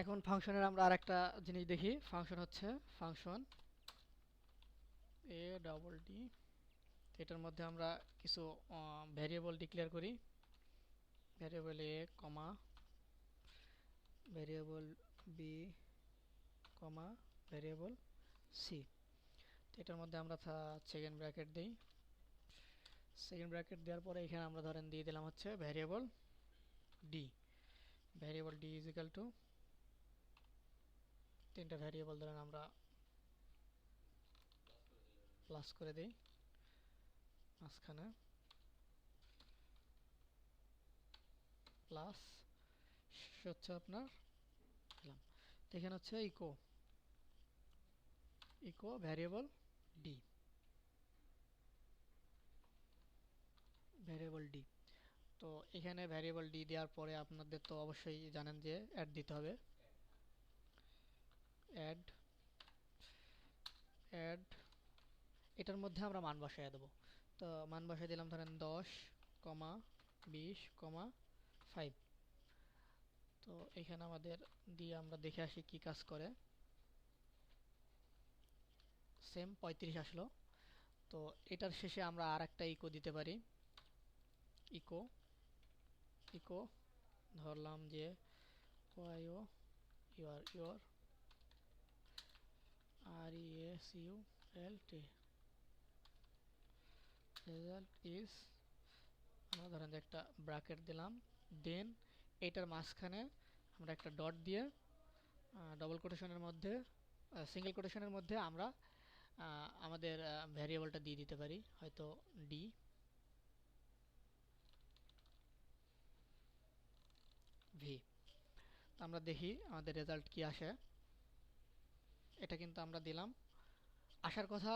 এখন ফাংশনের আমরা আরেকটা জিনিস দেখি। ফাংশন হচ্ছে, ফাংশন এ ডাবল ডি এটার মধ্যে আমরা কিছু ভ্যারিয়েবল ডিক্লেয়ার করি। Variable A comma variable B comma variable C এটার মধ্যে আমরা সেকেন্ড ব্র্যাকেট দিই। সেকেন্ড ব্র্যাকেট দেওয়ার পরে এখানে আমরা ধরেন দিয়ে দিলাম হচ্ছে variable D variable D is two তিনটা ভ্যারিয়েবল ধরেন আমরা প্লাস করে দিই, মাঝখানে প্লাস হচ্ছে আপনার দিলাম এখানে হচ্ছে echo echo variable D variable D তো এখানে ভ্যারিয়েবল ডি দেওয়ার পরে আপনাদের তো অবশ্যই জানেন যে অ্যাড দিতে হবে অ্যাড অ্যাড এটার মধ্যে আমরা মান বসায় দেবো। তো মান বসায় দিলাম ধরেন দশ কমা বিশ কমা ফাইভ তো এখানে আমাদের দিয়ে আমরা দেখে আসি কি কাজ করে। সেম পঁয়ত্রিশ আসলো। তো এটার শেষে আমরা আর একটা ইকো দিতে পারি। ইকো ইকো ধরলাম যে YO your your R E S U L T result is আমরা ধরেন যে একটা ব্র্যাকেট দিলাম দেন এটার মাঝখানে আমরা একটা ডট দিয়ে ডবল কোটেশনের মধ্যে সিঙ্গেল কোটেশনের মধ্যে আমরা আমাদের ভ্যারিয়েবলটা দিয়ে দিতে পারি, হয়তো ডি ভি আমরা দেখি আমাদের রেজাল্ট কি আসে। এটা কিন্তু আমরা দিলাম। আসার কথা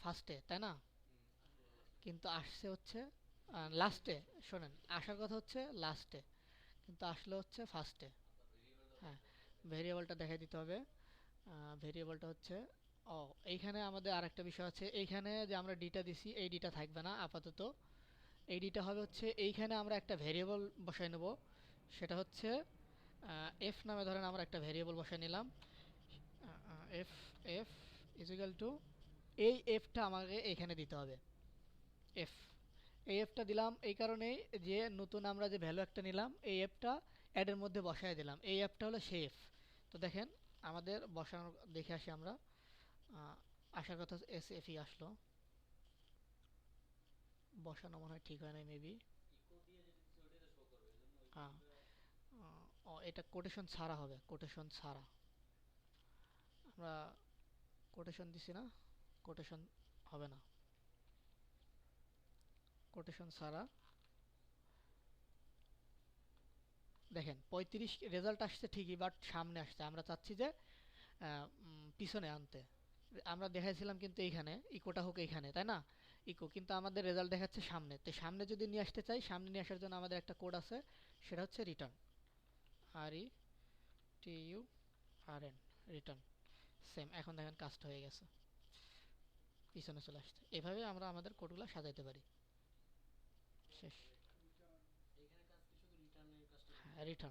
ফার্স্টে তাই না? কিন্তু আসছে হচ্ছে লাস্টে শোনেন, আসার কথা হচ্ছে লাস্টে কিন্তু আসলে হচ্ছে ফার্স্টে হ্যাঁ ভেরিয়েবলটা দেখাই দিতে হবে। ভেরিয়েবলটা হচ্ছে, ও, এইখানে আমাদের আরেকটা বিষয় আছে। এইখানে যে আমরা ডিটা দিছি, এই ডিটা থাকবে না, আপাতত। এই ডিটা হবে হচ্ছে, এইখানে আমরা একটা ভেরিয়েবল বসাই নেব। সেটা হচ্ছে এফ নামে ধরেন আমরা একটা ভেরিয়েবল বসাই নিলাম। এফ এফ ইজিক্যাল টু এই এফটা আমাকে এখানে দিতে হবে। এফ এই এফটা দিলাম এই কারণেই যে নতুন আমরা যে ভ্যালু একটা নিলাম, এই এফটা অ্যাডের মধ্যে বসায় দিলাম। এই অ্যাপটা হলো সেই এফ তো দেখেন, আমাদের বসানোর, দেখে আসি আমরা। আসার কথা এস এফই আসলো। বসানো মনে হয় ঠিক হয় না মেবি হ্যাঁ ও, এটা কোটেশন ছাড়া হবে কোটেশন ছাড়া। আমরা কোটেশন দিছি না কোটেশন হবে না। কোটেশন ছাড়া দেখেন, পঁয়ত্রিশ রেজাল্ট আসছে ঠিকই বাট সামনে আসছে। আমরা চাচ্ছি যে পিছনে আনতে। আমরা দেখাইছিলাম কিন্তু এইখানে ইকোটা হোক এইখানে, তাই না? ইকো কিন্তু আমাদের রেজাল্ট দেখাচ্ছে সামনে। তো সামনে যদি নিয়ে আসতে চাই, সামনে নিয়ে আসার জন্য আমাদের একটা কোড আছে, সেটা হচ্ছে return R E T U R N return same এখন দেখেন কাস্ট হয়ে গেছে। পিছনে চলে আসছে। এভাবে আমরা আমাদের কোডগুলো সাজাইতে পারি। শেষ। রিটার্ন